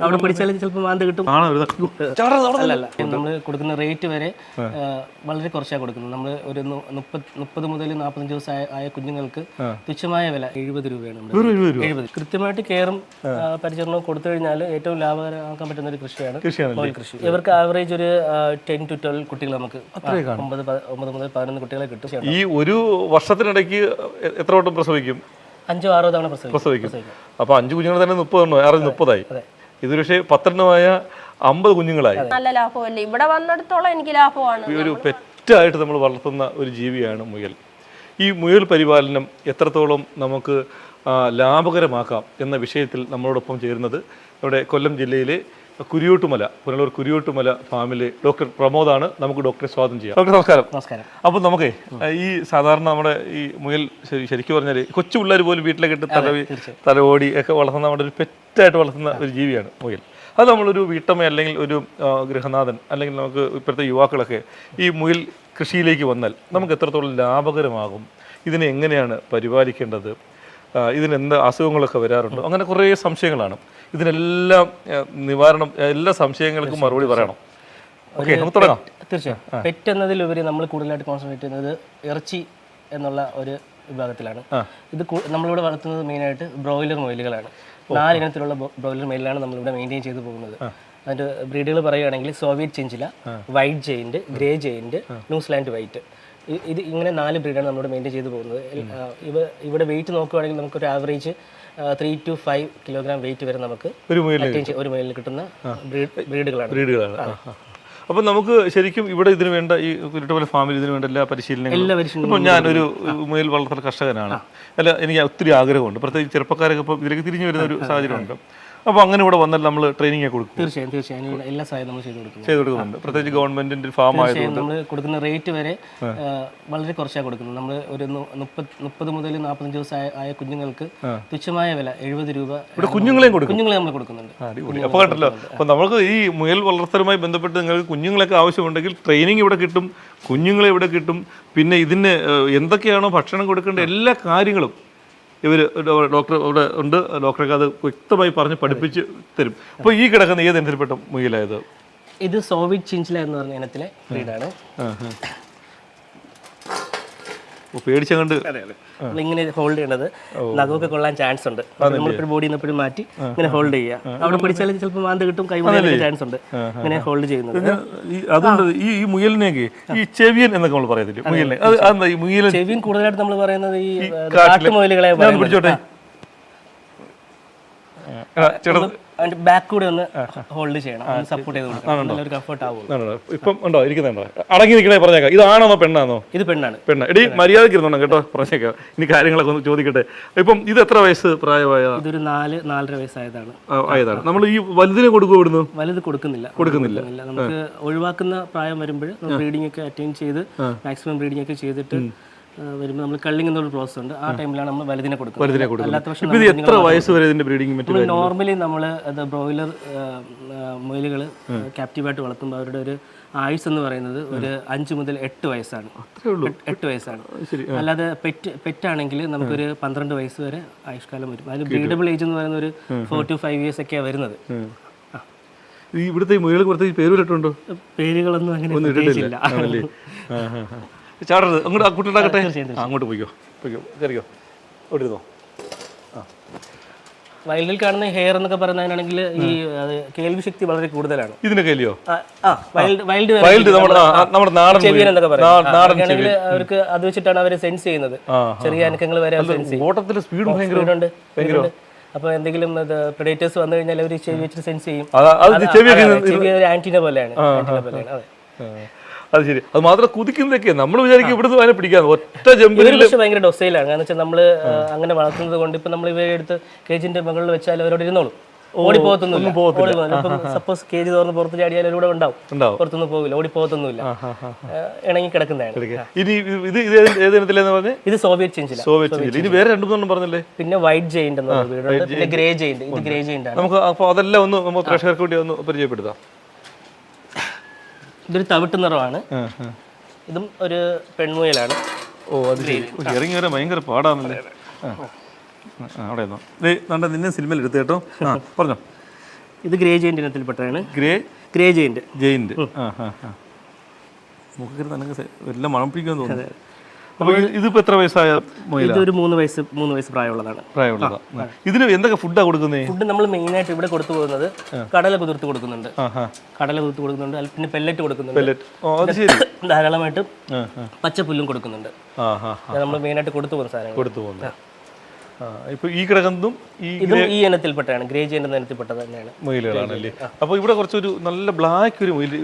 അവിടെ പിടിച്ചാലും ചിലപ്പോൾ മാന്ത് കിട്ടും. നമ്മൾ കൊടുക്കുന്ന റേറ്റ് വരെ വളരെ കുറച്ചാണ് കൊടുക്കുന്നത്. നമ്മൾ ഒരു മുപ്പത് മുപ്പത് മുതൽ നാൽപ്പത്തഞ്ച് ദിവസം ആയ- കുഞ്ഞുങ്ങൾക്ക് തുച്ഛമായ വില എഴുപത് രൂപയാണ് എഴുപത് കൃത്യമായിട്ട് കെയറും പരിചരണവും കൊടുത്തു കഴിഞ്ഞാൽ ഏറ്റവും ലാഭകരമാക്കാൻ പറ്റുന്ന ഒരു കൃഷിയാണ് കൃഷി. ഇവർക്ക് ആവറേജ് ഒരു ടെൻ ടു ട്വൽവ് കുട്ടികൾ നമുക്ക് ഒമ്പത് ഒമ്പത് മുതൽ പതിനൊന്ന് കുട്ടികളെ കിട്ടും. ഈ ഒരു വർഷത്തിനിടയ്ക്ക് എത്ര വട്ടം പ്രസവിക്കും? അഞ്ചോ ആറോ തവണ പ്രസവിക്കും. പ്രസവിക്കും. അപ്പൊ അഞ്ച് കുഞ്ഞുങ്ങൾ തന്നെ മുപ്പത് ആറ് മുപ്പതായി. ഇത് പക്ഷേ പത്തെണ്ണമായ അമ്പത് കുഞ്ഞുങ്ങളായി. നല്ല ലാഭമല്ലേ? ഇവിടെ വന്നിടത്തോളം എനിക്ക് ലാഭമാണ്. ഈ ഒരു പെറ്റായിട്ട് നമ്മൾ വളർത്തുന്ന ഒരു ജീവിയാണ് മുയൽ. ഈ മുയൽ പരിപാലനം എത്രത്തോളം നമുക്ക് ലാഭകരമാക്കാം എന്ന വിഷയത്തിൽ നമ്മളോടൊപ്പം ചേരുന്നത് ഇവിടെ കൊല്ലം ജില്ലയിലെ കുരിയോട്ടുമല പുനലൂർ കുരിയോട്ടുമല ഫാമിലെ ഡോക്ടർ പ്രമോദാണ് നമുക്ക് ഡോക്ടറെ സ്വാഗതം ചെയ്യാം. ഡോക്ടർ നമസ്കാരം. നമസ്കാരം. അപ്പോൾ നമുക്കേ ഈ സാധാരണ നമ്മുടെ ഈ മുയൽ ശരി- ശരിക്കും പറഞ്ഞാൽ കൊച്ചു പിള്ളേർ പോലും വീട്ടിലേക്ക് ഇട്ട് തലവി തലവോടി ഒക്കെ വളർത്തുന്ന നമ്മുടെ ഒരു പെറ്റായിട്ട് വളർത്തുന്ന ഒരു ജീവിയാണ് മുയൽ. അത് നമ്മളൊരു വീട്ടമ്മ അല്ലെങ്കിൽ ഒരു ഗൃഹനാഥൻ അല്ലെങ്കിൽ നമുക്ക് ഇപ്പോഴത്തെ യുവാക്കളൊക്കെ ഈ മുയൽ കൃഷിയിലേക്ക് വന്നാൽ നമുക്ക് എത്രത്തോളം ലാഭകരമാകും? ഇതിനെ എങ്ങനെയാണ് പരിപാലിക്കേണ്ടത്? എന്ത് അസുഖങ്ങളൊക്കെ വരാറുണ്ട്? അങ്ങനെ കുറേ സംശയങ്ങളാണ്. ഇതിനെല്ലാം നിവാരണം എല്ലാ സംശയങ്ങൾക്കും മറുപടി പറയണം. ഓക്കെ നമുക്ക് തുടങ്ങാം. തീർച്ചയായും. പെറ്റ് എന്നതിലുപരി നമ്മൾ കൂടുതലായിട്ട് കോൺസെൻട്രേറ്റ് ചെയ്യുന്നത് ഇറച്ചി എന്നുള്ള ഒരു വിഭാഗത്തിലാണ്. ഇത് നമ്മളിവിടെ വളർത്തുന്നത് മെയിനായിട്ട് ബ്രോയിലർ മൊയിലുകളാണ് നാലിനത്തിലുള്ള ബ്രോയിലർ മൊയിലാണ് നമ്മളിവിടെ മെയിന്റെയിൻ ചെയ്തു പോകുന്നത്. അതിന്റെ ബ്രീഡുകൾ പറയുകയാണെങ്കിൽ Soviet chinchilla white giant grey giant New Zealand white ഇത് ഇങ്ങനെ നാല് ബ്രീഡാണ് നമ്മൾ മെയിന്റെയിൻ ചെയ്ത് പോകുന്നത്. ഇവ ഇവിടെ വെയിറ്റ് നോക്കുകയാണെങ്കിൽ നമുക്കൊരു average three to five kilogram weight വരെ നമുക്ക് ഒരു ഒരു മൈലിൽ കിട്ടുന്ന ബ്രീഡുകളാണ് ബ്രീഡുകളാണ് അപ്പം നമുക്ക് ശരിക്കും ഇവിടെ ഇതിന് വേണ്ട ഈ കുരുട്ടുപോലെ ഫാമിൽ ഇതിന് വേണ്ട എല്ലാ പരിശീലനങ്ങളും എല്ലാ പരിശീലനങ്ങളും ഇപ്പം ഞാനൊരു മുയൽ വളർത്തൽ കർഷകനാണ്. അല്ല എനിക്ക് ഒത്തിരി ആഗ്രഹമുണ്ട്. പ്രത്യേകിച്ച് ചെറുപ്പക്കാരൊക്കെ ഇപ്പം ഇതിലേക്ക് തിരിഞ്ഞു വരുന്ന ഒരു സാഹചര്യമുണ്ട്. അപ്പോൾ അങ്ങനെ ഇവിടെ വന്നാൽ നമ്മൾ ട്രെയിനിങ് കൊടുക്കും. തീർച്ചയായും തീർച്ചയായും. എല്ലാ സഹായം നമ്മൾ ചെയ്തു കൊടുക്കും. ചെയ്ത് കൊടുക്കുന്നുണ്ട്. പ്രത്യേകിച്ച് ഗവൺമെന്റിന്റെ ഫാം ആയതുകൊണ്ട്. നമ്മൾ കൊടുക്കുന്ന റേറ്റ് വരെ വളരെ കുറച്ചാണ് കൊടുക്കുന്നത്. നമ്മൾ ഒരു മുപ്പത് മുപ്പത് മുതൽ നാൽപ്പത്തഞ്ച് ദിവസം ആയ- കുഞ്ഞുങ്ങൾക്ക് തുച്ഛമായ വില എഴുപത് രൂപ ഇവിടെ കുഞ്ഞുങ്ങളെയും കൊടുക്കും. കുഞ്ഞുങ്ങളെ നമ്മൾ കൊടുക്കുന്നുണ്ട്. അപ്പോൾ കണ്ടല്ലോ അപ്പോൾ നമുക്ക് ഈ മുയൽ വളർത്തലുമായി ബന്ധപ്പെട്ട് നിങ്ങൾക്ക് കുഞ്ഞുങ്ങളൊക്കെ ആവശ്യമുണ്ടെങ്കിൽ ട്രെയിനിങ് ഇവിടെ കിട്ടും കുഞ്ഞുങ്ങളെ ഇവിടെ കിട്ടും. പിന്നെ ഇതിന് എന്തൊക്കെയാണോ ഭക്ഷണം കൊടുക്കേണ്ട എല്ലാ കാര്യങ്ങളും ഇവർ ഡോക്ടർ ഇവിടെ ഉണ്ട്. ഡോക്ടർക്ക് അത് വ്യക്തമായി പറഞ്ഞ് പഠിപ്പിച്ച് തരും. അപ്പോൾ ഈ കിടക്കുന്ന ഏത് ഇനത്തിൽപ്പെട്ട മുയിലായത്? ഇത് സോവിറ്റ് ചിഞ്ചില എന്ന് പറഞ്ഞ ഇനത്തിലെ ബ്രീഡാണ്. ഓ, പേടിച്ചങ്ങണ്ട് ഇങ്ങനെ ഹോൾഡ് ചെയ്യേണ്ടത് നഖമൊക്കെ കൊള്ളാൻ ചാൻസ് ഉണ്ട്. നമ്മളിപ്പോഴും ബോഡി എപ്പോഴും മാറ്റി ഇങ്ങനെ ഹോൾഡ് ചെയ്യുക. അവിടെ പിടിച്ചാൽ ചിലപ്പോൾ മാന്ത് കിട്ടും കൈ ചാൻസ് ഉണ്ട്. ഇങ്ങനെ ഹോൾഡ് ചെയ്യുന്നത്. ഈ അതുകൊണ്ട് ഈ മുയലിനെയൊക്കെ ഈ ചെവിയൻ എന്നൊക്കെ നമ്മൾ പറയത്തില്ലേ? മുയലിനെ. അത് ഈ മുയലൻ? ചെവിയൻ കൂടുതലായിട്ട് നമ്മൾ പറയുന്നത് ഈ കാട്ടുമുയലുകളെ പിടിച്ചോട്ടെ? ചേട്ടാ അതിന്റെ ബാക്ക് കൂടെ ഒന്ന് ഹോൾഡ് ചെയ്യണം. സപ്പോർട്ട് ചെയ്ത് കൊടുക്കണം. നല്ലൊരു കംഫർട്ട് ആവുള്ളൂ? ഇപ്പം ഉണ്ടോ? ഇരിക്കുന്നുണ്ടോ അടങ്ങി നിൽക്കണേ പറഞ്ഞേക്കാം. ഇതാണോ പെണ്ണാണോ? ഇത് പെണ്ണാണ്. പെണ്ണ. എടി മര്യാദയ്ക്ക് ഇരുന്നോ കേട്ടോ പറഞ്ഞേക്കാം. ഇനി കാര്യങ്ങളൊക്കെ ഒന്ന് ചോദിക്കട്ടെ. ഇപ്പം ഇത് എത്ര വയസ്സ് പ്രായമായ? ഇതൊരു നാല് നാലര വയസ്സായതാണ്. ആയതാണ്. നമ്മൾ ഈ വലുതിനെ കൊടുക്കും ഇവിടുന്ന്? വലുത് കൊടുക്കുന്നില്ല. കൊടുക്കുന്നില്ല. നമുക്ക് ഒഴിവാക്കുന്ന പ്രായം വരുമ്പോൾ ബ്രീഡിംഗ് ഒക്കെ അറ്റൈൻ ചെയ്ത് മാക്സിമം ബ്രീഡിംഗ് ഒക്കെ ചെയ്തിട്ട് വരുമ്പോൾ നമ്മൾ കള്ളിങ് എന്നൊരു പ്രോസസ് ഉണ്ട്. ആ ടൈമിലാണ് നമ്മൾ വലുതിനെ കൊടുക്കുന്നത്. വലുതിനെ കൊടുക്കും അല്ലാത്ത പക്ഷം ഇത് എത്ര വയസ്സ് വരെ ഇതിന്റെ ബ്രീഡിംഗ് മറ്റു നോർമലി നമ്മൾ അത് ബ്രോയിലർ മുയലുകൾ ക്യാപ്റ്റീവായിട്ട് വളർത്തുമ്പോൾ അവരുടെ ഒരു ആയുസ് എന്ന് പറയുന്നത് ഒരു അഞ്ച് മുതൽ എട്ട് വയസ്സാണ്. എട്ട്- വയസ്സാണ്. അല്ലാതെ പെറ്റ് പെറ്റാണെങ്കിൽ നമുക്കൊരു പന്ത്രണ്ട് വയസ്സ് വരെ ആയുഷ്കാലം വരും. അതിൽ ബ്രീഡബിൾ ഏജ് എന്ന് പറയുന്ന ഒരു ഫോർ ടു ഫൈവ് ഇയേഴ്സ് ഒക്കെയാണ് വരുന്നത്. ഇവിടുത്തെ മുയലുകൾ പ്രത്യേകിച്ച് പേരുവിട്ടുണ്ടോ പേരുകളൊന്നും അങ്ങനെ ഒന്നും ആ. ചാടരുത്. അങ്ങോട്ട് ആ കൂട്ടുണ്ടാക്കട്ടെ ആ, അങ്ങോട്ട് പോയിക്കോ. പോയിക്കോ. ചെറിയോ ഓടിരുന്നോ ഇരുന്നോ വയലിൽ കാണുന്ന ഹെയർ എന്നൊക്കെ പറയുന്നതിനാണെങ്കിൽ ഈ കേൾവി ശക്തി വളരെ കൂടുതലാണ്. ഇതിന്റെ കേൾവിയോ ആ, ആ വൈൽഡ് നമ്മുടെ ആ, ആ, നാടൻ ചെവിയൻ എന്നൊക്കെ അവർക്ക് അത് വെച്ചിട്ടാണ് അവർ സെൻസ് ചെയ്യുന്നത്. ചെറിയ അനക്കങ്ങൾ വരെ സെൻസ് ചെയ്യും. സ്പീഡ് ഭയങ്കര. അപ്പൊ എന്തെങ്കിലും പ്രെഡേറ്റേഴ്സ് വന്നു കഴിഞ്ഞാൽ അവർ ചെവി വെച്ചിട്ട് സെൻസ് ചെയ്യും. ചെവി ആന്റിന പോലെയാണ് ആന്റിന പോലെയാണ് അതെ. ആ, അത് ശരി. അത് മാത്രം കുതിക്കുന്നതൊക്കെ നമ്മൾ വിചാരിക്കും ഇവിടുന്ന് അതിനെ പിടിക്കാൻ. ഒറ്റ ജമ്പിൽ ഭയങ്കര ഡൊസയിലാണ്. കാരണം വെച്ചാൽ നമ്മൾ അങ്ങനെ വളർത്തുന്നത് കൊണ്ട് ഇപ്പൊ നമ്മൾ ഇവരെ എടുത്ത് കേജിന്റെ മുകളിൽ വെച്ചാൽ അവരോട് ഇരുന്നോളും. ഓടി പോകത്തൊന്നുമില്ല. സപ്പോസ് കേജ് തുറന്ന് പുറത്ത് ചാടിയാൽ ഇവിടെ ഉണ്ടാവും. പുറത്തൊന്നും പോകില്ല. ഓടി പോകത്തൊന്നുമില്ല. ഇണങ്ങി കിടക്കുന്നതാണ്. ഇനി ഇത് ഏത് ഇത് സോവിയറ്റ് ചെഞ്ചില സോവിയറ്റ് ഇനി വേറെ രണ്ടു മൂന്നെണ്ണം പറഞ്ഞല്ലേ? പിന്നെ വൈറ്റ് ജെയിന്റ് എന്ന വീടുണ്ട് പിന്നെ ഗ്രേ ജെയിന്റ് ഇത് ഗ്രേ ജെയിന്റ് ആണ് നമുക്ക് അപ്പോൾ അതെല്ലാം ഒന്ന് നമുക്ക് പ്രേക്ഷകർക്ക് വേണ്ടി ഒന്ന് പരിചയപ്പെടുത്താം. ഇതൊരു തവിട്ട് നിറമാണ്. ഇതും ഒരു പെൺമുയലാണ്. ഓ അത് ഇറങ്ങി വരാൻ ഭയങ്കര പാടാണല്ലേ? അവിടെ നണ്ട നിന്നെ സിനിമയിൽ എടുത്ത് കേട്ടോ. ആ പറഞ്ഞോ. ഇത് ഗ്രേ ജെയിന്റ് ഇനത്തിൽപ്പെട്ടതാണ്. ഗ്രേ? Grey giant giant. ആ ആ ആ. മുഖക്കറി തന്നെ എല്ലാം മണപ്പിക്കാൻ തോന്നുന്നു. അപ്പോൾ ഇതിപ്പോ എത്ര വയസ്സായ ഇതൊരു മൂന്ന് വയസ്സ് മൂന്ന് വയസ്സ് പ്രായമുള്ളതാണ്. പ്രായമുള്ളതാ. ഇതിന് എന്തൊക്കെ ഫുഡാണ് കൊടുക്കുന്നേ? ഫുഡ് നമ്മൾ മെയിനായിട്ട് ഇവിടെ കൊടുത്തു പോകുന്നത് കടല കുതിർത്ത് കൊടുക്കുന്നുണ്ട്. കടല കുതിർത്ത് കൊടുക്കുന്നുണ്ട്. പിന്നെ പെല്ലറ്റ് കൊടുക്കുന്നുണ്ട്. ധാരാളമായിട്ട് പച്ചപ്പുല്ലും കൊടുക്കുന്നുണ്ട്. നമ്മൾ മെയിനായിട്ട് കൊടുത്തു പോകുന്ന സാധനങ്ങൾ കൊടുത്തു പോകുന്നു ആ ഇപ്പൊ ഈ കിടക്കുന്നതും ഈ ഇതും ഈ ഇനത്തിൽപ്പെട്ടാണ് ഗ്രേ ജെയിന്റെ ഇനത്തിൽപ്പെട്ടത് തന്നെയാണ്. മുയലുകളാണല്ലേ അപ്പൊ ഇവിടെ കുറച്ചൊരു നല്ല ബ്ലാക്ക് ഒരു മുയൽ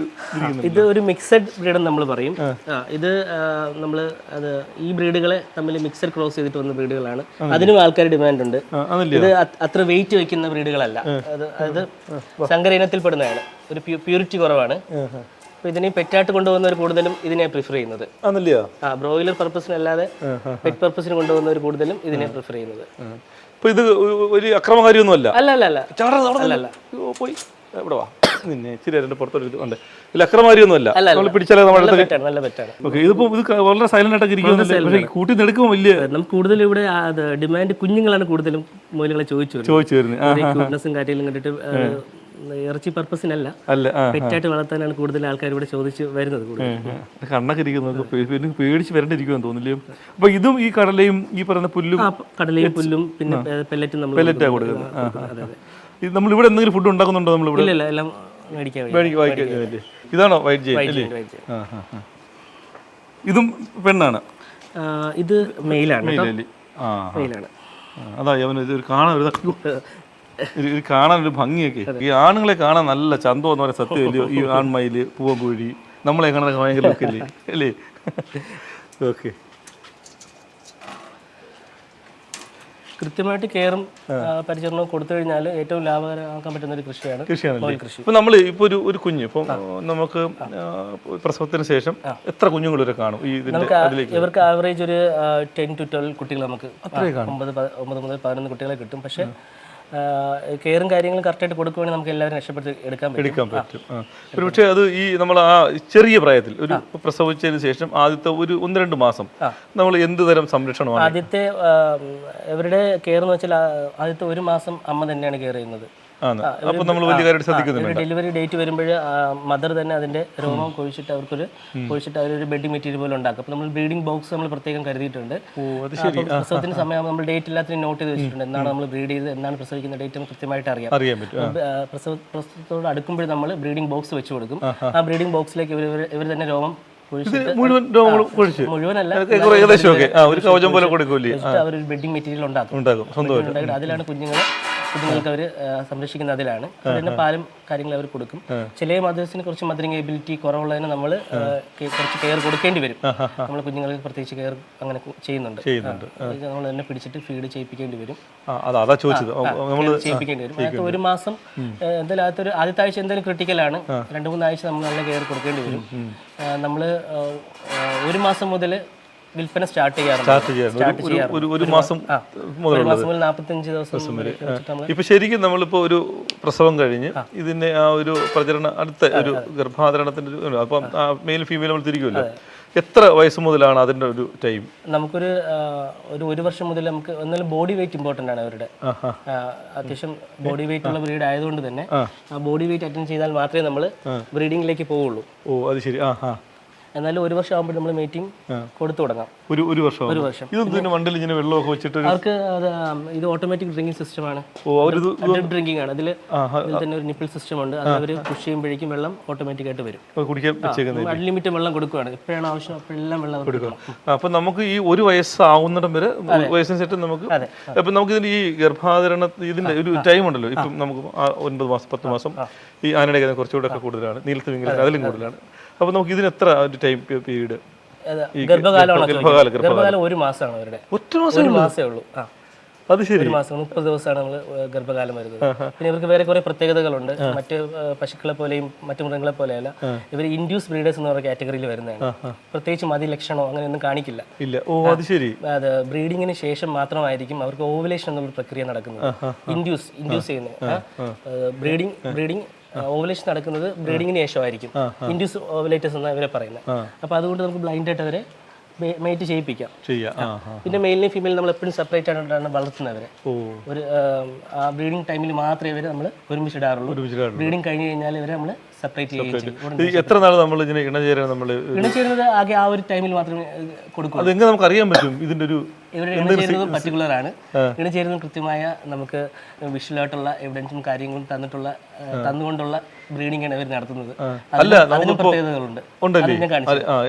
ഇത് ഒരു മിക്സഡ് ബ്രീഡ് നമ്മൾ പറയും. ഇത് നമ്മൾ അത് ഈ ബ്രീഡുകളെ തമ്മിൽ മിക്സഡ് ക്രോസ് ചെയ്തിട്ട് വന്ന ബ്രീഡുകളാണ്. അതിനും ആൾക്കാർ ഡിമാൻഡ് ഉണ്ട്. ഇത് അത്ര വെയിറ്റ് വെക്കുന്ന ബ്രീഡുകളല്ല. അത് അത് സങ്കര ഇനത്തിൽപ്പെടുന്നതാണ്. ഒരു പ്യൂരിറ്റി കുറവാണ്. അപ്പോൾ ഇതിനെ പെറ്റായിട്ട് കൊണ്ടുപോകുന്നവർ കൂടുതലും ഇതിനെ പ്രിഫർ ചെയ്യുന്നത്. ആ ബ്രോയിലർ പർപ്പസിനല്ലാതെ പെറ്റ് പർപ്പസിന് കൊണ്ടുപോകുന്നവർ കൂടുതലും ഇതിനെ പ്രിഫർ ചെയ്യുന്നത്. ഇത് ഒരു- ഒരു അക്രമകാരിയൊന്നും അല്ല? അല്ല അല്ല അല്ല. പോയി. ഇവിടെ വാ. നിന്നെ ഇച്ചിരി അതിന്റെ പുറത്തൊരു ഉണ്ട് ഇതിൽ അല്ല, നമ്മൾ പിടിച്ചാലേ നമ്മുടെ ഓക്കെ ഇതിപ്പോ ഇത് വളരെ സൈലന്റ് ആയിട്ട് ഇരിക്കുന്നില്ല പക്ഷേ കൂട്ടി നെടുക്കുമ്പോൾ വലിയ നമുക്ക് കൂടുതൽ ഇവിടെ ഡിമാൻഡ് കുഞ്ഞുങ്ങളാണ് കൂടുതലും മൂലകളെ ചോദിച്ചു ചോദിച്ചു വരുന്നത്. ആ ക്യൂട്ട്നസും കാര്യങ്ങളും കണ്ടിട്ട് ഇറച്ചി പർപ്പസിനല്ല. അല്ല പെറ്റായിട്ട് വളർത്താനാണ് കൂടുതൽ ആൾക്കാർ ഇവിടെ ചോദിച്ച് വരുന്നത്. കണ്ണൊക്കെ ഇരിക്കുന്നത്. പിന്നെ പേടിച്ച് വരണ്ടിരിക്കുമെന്ന് തോന്നില്ലയോ അപ്പൊ ഇതും ഈ കടലയും ഈ പറയുന്ന പുല്ലും കടലയും പുല്ലും പിന്നെ പെല്ലറ്റും നമ്മൾ പെല്ലറ്റാ കൊടുക്കുന്നത്. നമ്മൾ ഇവിടെ എന്തെങ്കിലും ഫുഡ് ഉണ്ടാക്കുന്നുണ്ടോ നമ്മൾ ഇവിടെ ഇല്ല എല്ലാം ഇതാണോ വൈറ്റ് ജെയിൻ. ഇതും പെണ്ണാണ്? ഇത് മെയിലാണ് മെയിലാണ് അതാ അവന് ഇത് ഒരു കാണാൻ ഒരു കാണാൻ ഒരു ഭംഗിയൊക്കെ. ഈ ആണുങ്ങളെ കാണാൻ നല്ല ചന്തം എന്ന് പറയുന്ന സത്യം ഇല്ലയോ ഈ ആൺമയിൽ പൂവമ്പൂഴി നമ്മളെ കാണാൻ ഭയങ്കര ലുക്കില്ലേ അല്ലേ? ഓക്കെ കൃത്യമായിട്ട് കെയറും പരിചരണവും കൊടുത്തു കഴിഞ്ഞാൽ ഏറ്റവും ലാഭകരമാക്കാൻ പറ്റുന്ന ഒരു കൃഷിയാണ് കൃഷിയാണ് കൃഷി. ഇപ്പൊ നമ്മൾ ഇപ്പൊ ഒരു ഒരു കുഞ്ഞ് ഇപ്പം നമുക്ക് പ്രസവത്തിന് ശേഷം എത്ര കുഞ്ഞുങ്ങൾ വരെ കാണും ഇവർക്ക് ആവറേജ് ഒരു ടെൻ ടു ട്വൽവ് കുട്ടികൾ നമുക്ക് ഒമ്പത് ഒമ്പത് മുതൽ പതിനൊന്ന് കുട്ടികളെ കിട്ടും. പക്ഷേ കെയറും കാര്യങ്ങളും കറക്റ്റായിട്ട് കൊടുക്കുവാണെങ്കിൽ നമുക്ക് എല്ലാവരും രക്ഷപ്പെടുത്തി എടുക്കാൻ പറ്റും. എടുക്കാൻ പറ്റും. ഒരു പക്ഷേ അത് ഈ നമ്മൾ ആ ചെറിയ പ്രായത്തിൽ ഒരു പ്രസവിച്ചതിന് ശേഷം ആദ്യത്തെ ഒരു ഒന്ന് രണ്ട് മാസം നമ്മൾ എന്ത് തരം സംരക്ഷണമാണ്? ആദ്യത്തെ ഇവരുടെ കെയർ എന്ന് വെച്ചാൽ ആദ്യത്തെ ഒരു മാസം അമ്മ തന്നെയാണ് കെയർ ചെയ്യുന്നത്. ആണ്. അപ്പൊ നമ്മൾ വലിയ ശ്രദ്ധിക്കുന്നുണ്ട് ഡെലിവറി ഡേറ്റ് വരുമ്പോൾ മദർ തന്നെ അതിന്റെ രോമം കൊഴിച്ചിട്ട് അവർക്കൊരു കൊഴിച്ചിട്ട് അവരൊരു ബെഡിങ് മെറ്റീരിയൽ പോലെ ഉണ്ടാക്കും. അപ്പോൾ നമ്മൾ ബ്രീഡിംഗ് ബോക്സ് നമ്മൾ പ്രത്യേകം കരുതിയിട്ടുണ്ട്. അപ്പോൾ പ്രസവത്തിന് സമയം നമ്മൾ ഡേറ്റ് എല്ലാത്തിനും നോട്ട് ചെയ്ത് വെച്ചിട്ടുണ്ട്. എന്നാണ് നമ്മൾ ബ്രീഡ് ചെയ്ത് എന്നാണ് പ്രസവിക്കുന്ന ഡേറ്റ് നമുക്ക് കൃത്യമായിട്ട് അറിയാം. പ്രസവ പ്രസവത്തോട് അടുക്കുമ്പോൾ നമ്മൾ ബ്രീഡിംഗ് ബോക്സ് വെച്ച് കൊടുക്കും. ആ ബ്രീഡിംഗ് ബോക്സിലേക്ക് ഇവർ ഇവർ തന്നെ രോമം മുഴുവൻ മുഴുവനല്ല ഏകദേശം ഒരു കവചം പോലെ കൊടുക്കൂലേ അവർ ബെഡിംഗ് മെറ്റീരിയൽ ഉണ്ടാക്കും അതിലാണ് കുഞ്ഞുങ്ങളെ കുഞ്ഞുങ്ങൾക്ക് അവർ സംരക്ഷിക്കുന്ന അതിലാണ്. അതിന് പാലും കാര്യങ്ങളും അവർ കൊടുക്കും. ചില മദേഴ്സിന് കുറച്ച് മദറിങ് എബിലിറ്റി കുറവുള്ളതിന് നമ്മൾ കുറച്ച് കെയർ കൊടുക്കേണ്ടി വരും. നമ്മൾ കുഞ്ഞുങ്ങൾക്ക് പ്രത്യേകിച്ച് കെയർ അങ്ങനെ ചെയ്യുന്നുണ്ട്. നമ്മൾ തന്നെ പിടിച്ചിട്ട് ഫീഡ് ചെയ്യിപ്പിക്കേണ്ടി വരും. ചെയ്യിപ്പിക്കേണ്ടി വരും. അതൊക്കെ ഒരു മാസം എന്തായാലും അകത്തൊരു ഒരു ആദ്യത്തെ ആഴ്ച എന്തായാലും ക്രിട്ടിക്കലാണ് രണ്ട് മൂന്ന് ആഴ്ച നമ്മൾ നല്ല കെയർ കൊടുക്കേണ്ടി വരും. നമ്മൾ ഒരു മാസം മുതൽ വിൽപ്പന സ്റ്റാർട്ട് ചെയ്യാറുണ്ട്. ഒരു- മാസം മുതൽ നാൽപ്പത്തഞ്ച് ദിവസം വരെ ഇപ്പൊ ശരിക്കും നമ്മളിപ്പോ ഒരു പ്രസവം കഴിഞ്ഞ് ഇതിന്റെ ആ ഒരു പ്രചരണ അടുത്ത ഒരു ഗർഭാധാരണത്തിന്റെ ഒരു അപ്പം മെയിൽ ഫീമെയിൽ നമ്മൾ തിരിക്കുമല്ലോ. എത്ര വയസ്സ് മുതലാണ് അതിന്റെ ഒരു ടൈം? നമുക്കൊരു ഒരു ഒരു വർഷം മുതൽ നമുക്ക് എന്നാലും ബോഡി വെയിറ്റ് ഇമ്പോർട്ടന്റ് ആണ് അവരുടെ. അത്യാവശ്യം ബോഡി വെയിറ്റ് ഉള്ള ബ്രീഡ് ആയതുകൊണ്ട് തന്നെ ആ. ബോഡി വെയിറ്റ് അറ്റൻഡ് ചെയ്താൽ മാത്രമേ നമ്മൾ ബ്രീഡിംഗിലേക്ക് പോവുള്ളൂ. ഓ അത് ശരി. ആ ആ എന്നാലും ഒരു വർഷം ആകുമ്പോൾ നമ്മൾ മീറ്റിംഗ് കൊടുത്തു തുടങ്ങാം. ഒരു ഒരു വർഷം ഒരു വർഷം. ഇത് മണ്ടിൽ ഇങ്ങനെ വെള്ളമൊക്കെ വെച്ചിട്ട് അവർക്ക് ഇത് ഓട്ടോമാറ്റിക് ഡ്രിങ്കിങ് സിസ്റ്റം ആണ്. ഡ്രിങ്കിങ് ആണ്. അതിൽ തന്നെ ഒരു നിപ്പിൾ സിസ്റ്റം ഉണ്ട്. അത് അവർ പുഷ് ചെയ്യുമ്പോഴേക്കും വെള്ളം ഓട്ടോമാറ്റിക് ആയിട്ട് വരും. അൺലിമിറ്റഡ് വെള്ളം കൊടുക്കുകയാണ് എപ്പോഴാണ് ആവശ്യം അപ്പോഴെല്ലാം വെള്ളം കൊടുക്കുക കൊടുക്കണം. അപ്പൊ നമുക്ക് ഈ ഒരു വയസ്സാവുന്നിടം വരെ വയസ്സിന് സെറ്റ് നമുക്ക് അപ്പൊ നമുക്ക് ഇതിന്റെ ഈ ഗർഭാധാരണ ഇതിന്റെ ഒരു ടൈം ഉണ്ടല്ലോ. ഇപ്പം നമുക്ക് ഒൻപത് മാസം പത്ത് മാസം ഈ ആനയുടെ കുറച്ചുകൂടെ ഒക്കെ കൂടുതലാണ്. നീലത്ത് വിങ്ങിലൊക്കെ അതിലും കൂടുതലാണ്. അപ്പൊ നമുക്ക് ഇതിന് എത്ര ടൈം പീരീഡ് ഗർഭകാലം ഗർഭകാലം ഒരു മാസമാണ് അവരുടെ. ഒറ്റ മാസം മാസമേ ഉള്ളൂ. ആ. അത് ശരി. ഒരു മാസം മുപ്പത് ദിവസമാണ് നമ്മൾ ഗർഭകാലം വരുന്നത്. പിന്നെ ഇവർക്ക് വേറെ കുറെ പ്രത്യേകതകളുണ്ട്. മറ്റ് പശുക്കളെ പോലെയും മറ്റു മൃഗങ്ങളെ പോലെയല്ല. ഇവർ ഇൻഡ്യൂസ് ബ്രീഡേഴ്സ് എന്ന് പറയുന്ന കാറ്റഗറിയിൽ വരുന്നതാണ്. പ്രത്യേകിച്ച് മതി ലക്ഷണമോ അങ്ങനെയൊന്നും കാണിക്കില്ല. ഇല്ല. ഓ അത് ശരി. അത് ബ്രീഡിങ്ങിന് ശേഷം മാത്രമായിരിക്കും അവർക്ക് ഓവുലേഷൻ എന്നുള്ള പ്രക്രിയ നടക്കുന്നത്. ഇൻഡ്യൂസ് ഇൻഡ്യൂസ് ചെയ്യുന്നത്. ബ്രീഡിങ് ബ്രീഡിങ് ഓവുലേഷൻ നടക്കുന്നത് ബ്രീഡിങ്ങിന് ശേഷമായിരിക്കും. ഇൻഡ്യൂസ് ഓവലേറ്റസ് എന്നാണ് ഇവരെ പറയുന്നത് അപ്പോൾ അതുകൊണ്ട് നമുക്ക് ബ്ലൈൻഡ് ആയിട്ട് അവരെ മെയ്റ്റ് ചെയ്യിപ്പിക്കാം. പിന്നെ മെയിലിനെയും ഫീമെയിലും നമ്മൾ എപ്പോഴും സെപ്പറേറ്റ് ആയിട്ടാണ് വളർത്തുന്നവരെ അവരെ. ഒരു ആ ബ്രീഡിംഗ് ടൈമിൽ മാത്രമേ ഇവരെ നമ്മൾ ഒരുമിച്ച് ഇടാറുള്ളൂ. ബ്രീഡിംഗ് കഴിഞ്ഞ് കഴിഞ്ഞാൽ ഇവരെ നമ്മൾ സെപ്പറേറ്റ് ചെയ്യും. എത്ര നാൾ നമ്മൾ ഇതിനെ ഇണചേരാൻ നമ്മൾ ഇണചേരുന്നത് ആകെ ആ ഒരു ടൈമിൽ മാത്രമേ കൊടുക്കൂ അതെങ്ങനെ നമുക്ക് അറിയാൻ പറ്റും? ഇതിന്റെ ഒരു ഇണചേരുന്നത് പർട്ടിക്കുലർ ആണ്. ഇണചേരുന്നത് കൃത്യമായ നമുക്ക് വിഷ്വലായിട്ടുള്ള എവിഡൻസും കാര്യങ്ങളും തന്നിട്ടുള്ള തന്നുകൊണ്ടുള്ള ബ്രീഡിംഗ് ആണ് ഇവർ നടത്തുന്നത്. അല്ല, അതിന് പ്രത്യേകതകളുണ്ട്.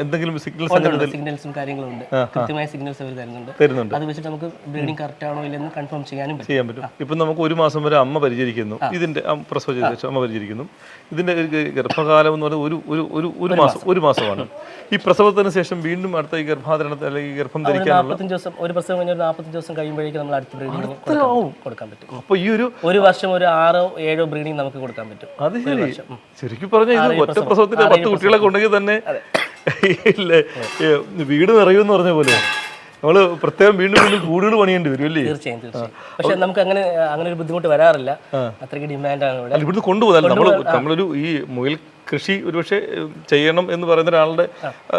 എന്തെങ്കിലും സിഗ്നൽസ് സിഗ്നൽസും കാര്യങ്ങളും ഉണ്ട്. കൃത്യമായ സിഗ്നൽസ് അവർ തരുന്നുണ്ട്. തരുന്നുണ്ട്. അത് വെച്ചിട്ട് നമുക്ക് ബ്രീഡിംഗ് കറക്റ്റ് ആണോ ഇല്ലെന്ന് കൺഫേം ചെയ്യാനും ചെയ്യാൻ പറ്റും. ഇപ്പം നമുക്ക് ഒരു മാസം വരെ അമ്മ പരിചരിക്കുന്നു. ഇതിന്റെ പ്രസവ ശേഷം അമ്മ പരിചരിക്കുന്നു. ഇതിന്റെ ഗർഭകാലം എന്ന് പറയുന്നത് ഒരു ഒരു ഒരു ഒരു മാസം ഒരു മാസമാണ്. ഈ പ്രസവത്തിന് ശേഷം വീണ്ടും അടുത്ത ഈ ഗർഭാധാരണത്തെ അല്ലെങ്കിൽ ഗർഭം ധരിക്കാനുള്ള ദിവസം ഒരു പ്രസവം കഴിഞ്ഞ നാൽപ്പത്തഞ്ച് ദിവസം കഴിയുമ്പോഴേക്കും നമ്മൾ അടുത്ത ബ്രീഡിംഗ് കൊടുക്കാൻ പറ്റും. അപ്പോൾ ഈ ഒരു ഒരു വർഷം ഒരു ആറോ ഏഴോ ബ്രീഡിംഗ് നമുക്ക് കൊടുക്കാൻ പറ്റും. അത് ശരി. ശരിക്കും പറഞ്ഞാൽ ഇത് ഒറ്റ പ്രസവത്തിന് പത്ത് കുട്ടികളെ ഉണ്ടെങ്കിൽ തന്നെ ഇല്ലേ, വീട് നിറയുമെന്ന് പറഞ്ഞ പോലെ. നമ്മൾ പ്രത്യേകം വീണ്ടും വീണ്ടും കൂടുതൽ പണിയേണ്ടി വരും അല്ലേ? തീർച്ചയായും തീർച്ചയായും. പക്ഷെ നമുക്ക് അങ്ങനെ അങ്ങനെ ഒരു ബുദ്ധിമുട്ട് വരാറില്ല. അത്രയ്ക്ക് ഡിമാൻഡാണ് ഇവിടെ. ഇവിടുന്ന് കൊണ്ടുപോകാൻ നമ്മൾ നമ്മളൊരു ഈ മുയൽ കൃഷി ഒരുപക്ഷെ ചെയ്യണം എന്ന് പറയുന്ന ഒരാളുടെ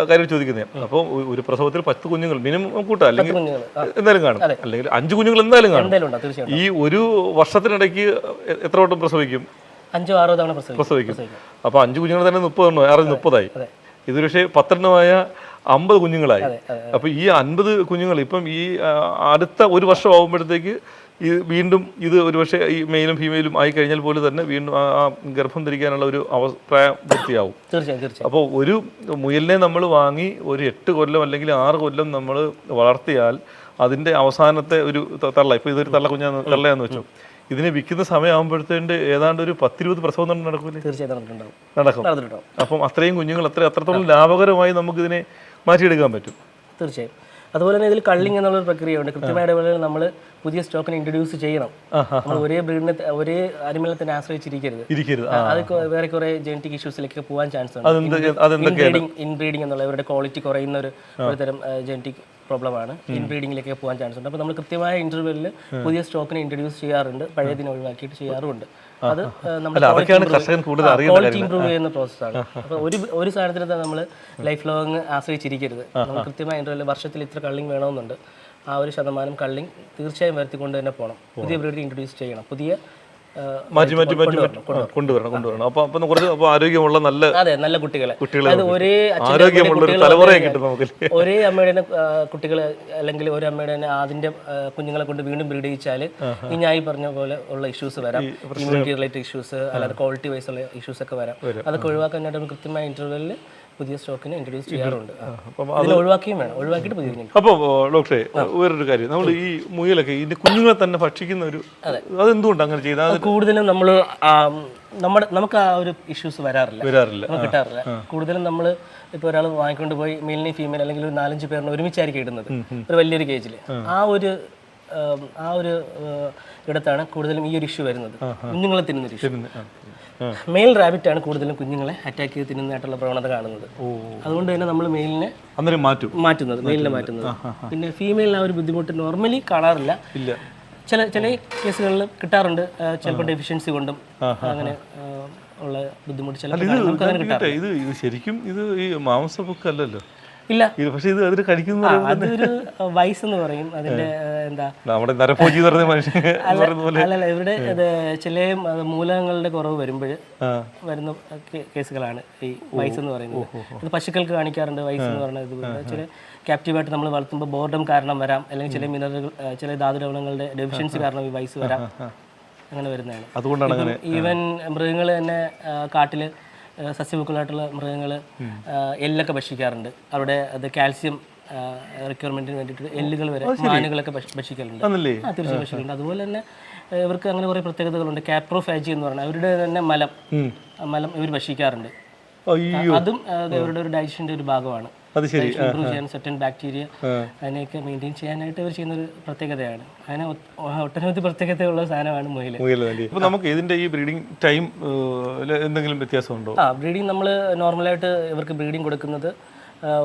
കാര്യം ചോദിക്കുന്നത് അപ്പോൾ ഒരു പ്രസവത്തിൽ പത്ത് കുഞ്ഞുങ്ങൾ മിനിമം കൂട്ടാം. അല്ലെങ്കിൽ എന്തായാലും കാണും. അല്ലെങ്കിൽ അഞ്ച് കുഞ്ഞുങ്ങൾ എന്തായാലും കാണും. ഈ ഒരു വർഷത്തിനിടയ്ക്ക് എത്ര വട്ടം പ്രസവിക്കും? അഞ്ചോ ആറോ തവണ പ്രസവിക്കും. അപ്പോൾ അഞ്ച് കുഞ്ഞുങ്ങൾ തന്നെ മുപ്പതെണ്ണോ ആറ് മുപ്പതായി. ഇത് പക്ഷേ പത്തെണ്ണമായ അമ്പത് കുഞ്ഞുങ്ങളായി. അപ്പോൾ ഈ അൻപത് കുഞ്ഞുങ്ങൾ ഇപ്പം ഈ അടുത്ത ഒരു വർഷം ആകുമ്പോഴത്തേക്ക് ഈ വീണ്ടും ഇത് ഒരു ഒരുപക്ഷെ ഈ മെയിലും ഫീമെയിലും ആയി കഴിഞ്ഞാൽ പോലും തന്നെ വീണ്ടും ആ ഗർഭം ധരിക്കാനുള്ള ഒരു അഭിപ്രായം തീർച്ചയായും അപ്പോൾ ഒരു മുയലിനെ നമ്മൾ വാങ്ങി ഒരു എട്ട് കൊല്ലം അല്ലെങ്കിൽ ആറ് കൊല്ലം നമ്മൾ വളർത്തിയാൽ അതിന്റെ അവസാനത്തെ ഒരു തള്ള ഇപ്പോൾ ഇതൊരു തള്ള കുഞ്ഞാന്ന് തള്ളയാന്ന് വെച്ചു. ഇതിനെ വിൽക്കുന്ന സമയമാകുമ്പോഴത്തേണ്ട് ഏതാണ്ട് ഒരു പത്തിരുപത് പ്രസവം തന്നെ നടക്കൂലേ? തീർച്ചയായും നടന്നിട്ടുണ്ടാവും നടക്കും. അപ്പം അത്രയും കുഞ്ഞുങ്ങൾ അത്ര അത്രത്തോളം ലാഭകരമായി നമുക്ക് ഇതിനെ മാറ്റിയെടുക്കാൻ പറ്റും. തീർച്ചയായും. അതുപോലെ തന്നെ ഇതിൽ കള്ളിങ് എന്നുള്ള ഒരു പ്രക്രിയയുണ്ട് കൃത്യമായ ഇടവേളയിൽ നമ്മൾ പുതിയ സ്റ്റോക്കിനെ ഇൻട്രൊഡ്യൂസ് ചെയ്യണം. നമ്മൾ ഒരേ ബ്രീഡിനെ ഒരേ അനിമലിനെ തന്നെ ആശ്രയിച്ചിരിക്കരുത്. ഇരിക്കരുത്. അത് വേറെ കുറെ ജനറ്റിക് ഇഷ്യൂസിലേക്ക് പോകാൻ ചാൻസ് ഉണ്ട്. ഇൻബ്രീഡിങ് ഇൻബ്രീഡിംഗ് എന്നുള്ള ഇവരുടെ ക്വാളിറ്റി കുറയുന്ന ഒരു തരം ജനറ്റിക് പ്രോബ്ലമാണ് ഇൻബ്രീഡിംഗിലേക്ക് പോകാൻ ചാൻസ് ഉണ്ട്. അപ്പോൾ നമ്മൾ കൃത്യമായ ഇന്റർവെല്ലിൽ പുതിയ സ്റ്റോക്കിനെ ഇൻട്രൊഡ്യൂസ് ചെയ്യാറുണ്ട്. പഴയതിനെ ഒഴിവാക്കിയിട്ട് ചെയ്യാറുമുണ്ട്. അത് നമ്മൾ ക്വാളിറ്റി ഇംപ്രൂവ് ചെയ്യുന്ന പ്രോസസ്സാണ് അപ്പോൾ ഒരു ഒരു സാധനത്തിന് നമ്മൾ ലൈഫ് ലോങ് ആശ്രയിച്ചിരിക്കരുത്. നമ്മൾ കൃത്യമായ ഇന്റർവെല്ലിൽ വർഷത്തിൽ ഇത്ര കള്ളിങ് വേണമെന്നുണ്ട്. ആ ഒരു ശതമാനം കള്ളിങ് തീർച്ചയായും വരുത്തിക്കൊണ്ട് തന്നെ പോകണം. പുതിയ ബ്രീഡ് ഇൻട്രൊഡ്യൂസ് ചെയ്യണം. പുതിയ മാറ്റി മാറ്റി മാറ്റി കൊണ്ടുവരണം കൊണ്ടുവരണം. അപ്പൊ അപ്പൊ കുറച്ച് അപ്പൊ ആരോഗ്യമുള്ള നല്ല അതെ നല്ല കുട്ടികളെ. കുട്ടികളെ അത് ഒരേ ആരോഗ്യമുള്ള ഒരു തലമുറയെ കിട്ടും നമുക്ക്. ഒരേ അമ്മയുടെ കുട്ടികളെ കുട്ടികൾ അല്ലെങ്കിൽ ഒരു അമ്മയുടെ തന്നെ അതിന്റെ കുഞ്ഞുങ്ങളെ കൊണ്ട് വീണ്ടും ബ്രീഡ് ചെയ്യിച്ചാൽ ഈ ഞാൻ ഈ പറഞ്ഞ പോലെ ഉള്ള ഇഷ്യൂസ് വരാം. ഇമ്മ്യൂണിറ്റി റിലേറ്റഡ് ഇഷ്യൂസ് അല്ലാതെ ക്വാളിറ്റി വൈസ് ഉള്ള ഇഷ്യൂസ് ഒക്കെ വരാം. അതൊക്കെ ഒഴിവാക്കാനായിട്ട് കൃത്യമായ ഇന്റർവെല്ലിൽ പുതിയ സ്റ്റോക്കിനെ ഇൻട്രൊഡ്യൂസ് ചെയ്യാറുണ്ട്. ഒഴിവാക്കിയും വേണം. ഒഴിവാക്കിയിട്ട് പുതിയ. അപ്പോൾ ഡോക്ടറെ വേറൊരു കാര്യം. നമ്മൾ ഈ മുയലൊക്കെ ഇതിന്റെ കുഞ്ഞുങ്ങളെ തന്നെ ഭക്ഷിക്കുന്ന ഒരു അതെന്തുകൊണ്ട് അങ്ങനെ ചെയ്താൽ കൂടുതലും നമ്മൾ നമ്മുടെ നമുക്ക് ആ ഒരു ഇഷ്യൂസ് വരാറില്ല. വരാറില്ല. കിട്ടാറില്ല. കൂടുതലും നമ്മൾ ഇപ്പോൾ ഒരാൾ വാങ്ങിക്കൊണ്ട് പോയി മെയിലിനെ ഫീമെയിൽ അല്ലെങ്കിൽ ഒരു നാലഞ്ച് പേരിനെ ഒരുമിച്ചായിരിക്കും ഇടുന്നത്. ഒരു വലിയൊരു കേജിൽ ആ. ഒരു ആം, ഒരു ഇടത്താണ് കൂടുതലും ഈ ഒരു ഇഷ്യൂ വരുന്നത്. കുഞ്ഞുങ്ങളെ തിന്നുന്ന ഇഷ്യൂ മെയിൽ റാബിറ്റ് ആണ് കൂടുതലും കുഞ്ഞുങ്ങളെ അറ്റാക്ക് ചെയ്ത് തിന്നുന്നതായിട്ടുള്ള പ്രവണത കാണുന്നത്. അതുകൊണ്ട് തന്നെ നമ്മൾ മെയിലിനെ അന്നേരം മാറ്റും. മാറ്റുന്നത് മെയിലിനെ മാറ്റുന്നത്. പിന്നെ ഫീമെയിലിന് ആ ഒരു ബുദ്ധിമുട്ട് നോർമലി കാണാറില്ല. ഇല്ല. ചില ചില കേസുകളിൽ കിട്ടാറുണ്ട്. ചിലപ്പോൾ ഡെഫിഷ്യൻസി കൊണ്ടും അങ്ങനെ ഉള്ള ബുദ്ധിമുട്ട് ചില ഇത് ശരിക്കും ഇത് ഈ അല്ലല്ലോ ഇല്ല. പക്ഷേ ഇത് അതിന് കഴിക്കുന്ന അതൊരു വയസ്സ് എന്ന് പറയും. അതിന്റെ എന്താ? നമ്മുടെ നരഭോജി അല്ലല്ല ഇവരുടെ ചില മൂലകങ്ങളുടെ കുറവ് വരുമ്പോൾ വരുന്ന കേസുകളാണ് ഈ വയസ്സ് എന്ന് പറയുന്നത്. അത് പശുക്കൾക്ക് കാണിക്കാറുണ്ട് വയസ്സ് എന്ന് പറയുന്നത് ചില ക്യാപ്റ്റീവായിട്ട് നമ്മൾ വളർത്തുമ്പോൾ ബോർഡം കാരണം വരാം. അല്ലെങ്കിൽ ചില മിനറലുകൾ ചില ധാതുലവണങ്ങളുടെ ഡെഫിഷ്യൻസി കാരണം ഈ വയസ്സ് വരാം. അങ്ങനെ വരുന്നതാണ്. അതുകൊണ്ടാണ് ഈവൻ മൃഗങ്ങൾ തന്നെ കാട്ടിൽ സസ്യഭുക്കളായിട്ടുള്ള മൃഗങ്ങൾ എല്ലൊക്കെ ഭക്ഷിക്കാറുണ്ട്. അവിടെ അത് കാൽസ്യം റിക്വയർമെന്റിന് വേണ്ടിയിട്ട് എല്ലുകൾ വരെ മാനുകളൊക്കെ ഭക്ഷിക്കാറുണ്ട്. ഭക്ഷിക്കലുണ്ട് തീർച്ചയായും ഭക്ഷിക്കുന്നുണ്ട് അതുപോലെ തന്നെ ഇവർക്ക് അങ്ങനെ കുറേ പ്രത്യേകതകളുണ്ട്. കാപ്രോഫാജി എന്ന് പറഞ്ഞാൽ അവരുടെ തന്നെ മലം. മലം ഇവർ ഭക്ഷിക്കാറുണ്ട്. അതും അവരുടെ ഒരു ഡയറ്റിന്റെ ഒരു ഭാഗമാണ്. അത് ശരി ചെയ്യാൻ സെറ്റൻ ബാക്ടീരിയ അതിനെയൊക്കെ മെയിന്റെയിൻ ചെയ്യാനായിട്ട് അവർ ചെയ്യുന്ന ഒരു പ്രത്യേകതയാണ്. അങ്ങനെ ഒട്ടനവധി പ്രത്യേകതയുള്ള സാധനമാണ് മുയൽ. മുയൽ നമുക്ക് ഇതിന്റെ ഈ ബ്രീഡിംഗ് ടൈം എന്തെങ്കിലും വ്യത്യാസമുണ്ടോ? ആ ബ്രീഡിംഗ് നമ്മൾ നോർമലായിട്ട് ഇവർക്ക് ബ്രീഡിംഗ് കൊടുക്കുന്നത്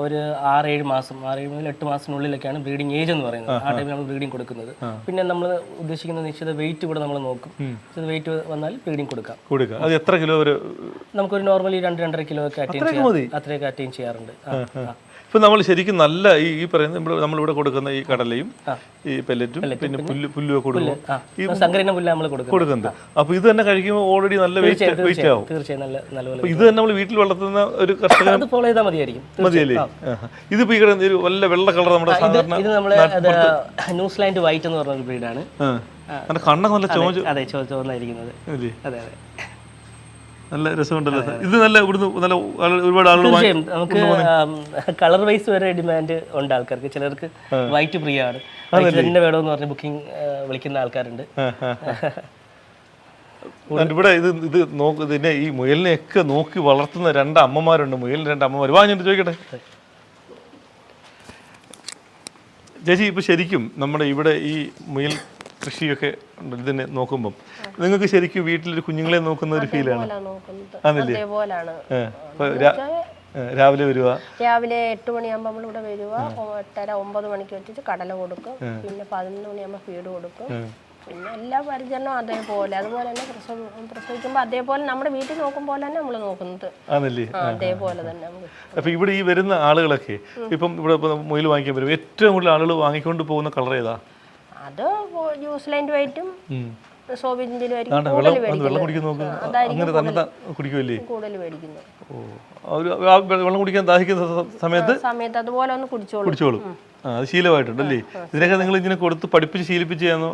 ഒരു ആറേഴ് മാസം ആറേഴ് മുതൽ എട്ട് മാസത്തിനുള്ളിലൊക്കെയാണ് ബ്രീഡിംഗ് ഏജ് എന്ന് പറയുന്നത്. ആ ടൈമിൽ നമ്മൾ ബ്രീഡിംഗ് കൊടുക്കുന്നത്. പിന്നെ നമ്മൾ ഉദ്ദേശിക്കുന്ന നിശ്ചിത വെയിറ്റ് കൂടെ നമ്മൾ നോക്കും. നിശ്ചിത വെയിറ്റ് വന്നാൽ ബ്രീഡിംഗ് കൊടുക്കാം. കൊടുക്കാം അത് എത്ര കിലോ വരെ നമുക്കൊരു നോർമലി രണ്ട് രണ്ടര കിലോ ഒക്കെ അറ്റൈൻ ചെയ്യാം അത്രയൊക്കെ അറ്റൈൻ ചെയ്യാറുണ്ട്. ഇപ്പൊ നമ്മൾ ശരിക്കും നല്ല ഈ ഈ പറയുന്ന ഇവിടെ നമ്മളിവിടെ കൊടുക്കുന്ന ഈ കടലയും ഈ പെല്ലറ്റും പിന്നെ പുല്ല് പുല്ലും ഒക്കെ കൊടുക്കും ഈ സങ്കരന പുല്ല് നമ്മൾ കൊടുക്കും കൊടുക്കുന്നത്. അപ്പൊ ഇത് തന്നെ കഴിക്കുമ്പോൾ ഓൾറെഡി നല്ല വെയിറ്റ് വെയിറ്റ് ആവും. തീർച്ചയായും ഇത് തന്നെ നമ്മൾ വീട്ടിൽ വളർത്തുന്ന ഒരു കർഷകൻ അത് ഫോളോ ചെയ്താൽ മതിയായിരിക്കും. മതിയല്ലേ. ഇതിപ്പോ ഈ കിടന്ന ഒരു വല്ല വെള്ള കളർ നമ്മുടെ സാധാരണ ഇത് നമ്മുടെ ന്യൂസിലാൻഡ് വൈറ്റ് എന്ന് പറഞ്ഞ ഒരു ബ്രീഡാണ് കണ്ണൊക്കെ നല്ല ചോദിച്ചു അതെ ചോ ചോന്നായിരിക്കുന്നത് അല്ലേ? അതെ അതെ. നല്ല രസമുണ്ടല്ലോ. ഇത് നല്ല ഇവിടുന്ന് നല്ല ഒരുപാട് ആളുകൾ തീർച്ചയായും. നമുക്ക് കളർ വൈസ് വരെ ഡിമാൻഡ് ഉണ്ട് ആൾക്കാർക്ക്. ചിലർക്ക് വൈറ്റ് പ്രിയമാണ്. ആണ് തന്നെ വേണമെന്ന് പറഞ്ഞ് ബുക്കിംഗ് വിളിക്കുന്ന ആൾക്കാരുണ്ട്. ഇവിടെ ഇത് ഇത് നോക്ക് ഇതിനെ ഈ മുയലിനെയൊക്കെ നോക്കി വളർത്തുന്ന രണ്ട് അമ്മമാരുണ്ട്. മുയലിന് രണ്ട് അമ്മമാർ. വാ ഞാൻ ചോദിക്കട്ടെ? ചേച്ചി ഇപ്പൊ ശരിക്കും നമ്മുടെ ഇവിടെ ഈ മുയൽ കൃഷിയൊക്കെ. ഇതിനെ നോക്കുമ്പം. നിങ്ങൾക്ക് ശരിക്കും വീട്ടിലൊരു കുഞ്ഞുങ്ങളെ നോക്കുന്ന ഒരു ഫീലാണ് ആണല്ലേ? രാവിലെ വരുക രാവിലെ എട്ട് മണിയാകുമ്പോൾ നമ്മളിവിടെ വരുക എട്ടര ഒമ്പത് മണിക്ക് വെച്ചിട്ട് കടല കൊടുക്കും. പിന്നെ പതിനൊന്ന് മണിയാകുമ്പോൾ ഫീഡ് കൊടുക്കും. പിന്നെ എല്ലാ പരിചരണവും അതേപോലെ. അതുപോലെ തന്നെ പ്രസവ പ്രസവിക്കുമ്പോൾ അതേപോലെ നമ്മുടെ വീട്ടിൽ നോക്കും പോലെ തന്നെ നമ്മൾ നോക്കുന്നത്. ആണല്ലേ? അതേപോലെ തന്നെ അപ്പൊ ഇവിടെ ഈ വരുന്ന ആളുകളൊക്കെ ഇപ്പം ഇവിടെ മുയിൽ വാങ്ങിക്കാൻ വരും ഏറ്റവും കൂടുതൽ ആളുകൾ വാങ്ങിക്കൊണ്ട് പോകുന്ന കളർ ഏതാ? അത് ന്യൂസിലാൻഡ് വൈറ്റും കൂടുതൽ വെള്ളം വെള്ളം കുടിക്കാൻ ദാഹിക്കുന്ന സമയത്ത് സമയത്ത് അതുപോലെ ഒന്ന് കുടിച്ചോളൂ. കുടിച്ചോളൂ. അത് ശീലമായിട്ടുണ്ടല്ലേ ഇതിനൊക്കെ നിങ്ങൾ ഇങ്ങനെ കൊടുത്ത് പഠിപ്പിച്ച് ശീലിപ്പിച്ച് ചെയ്യാന്നോ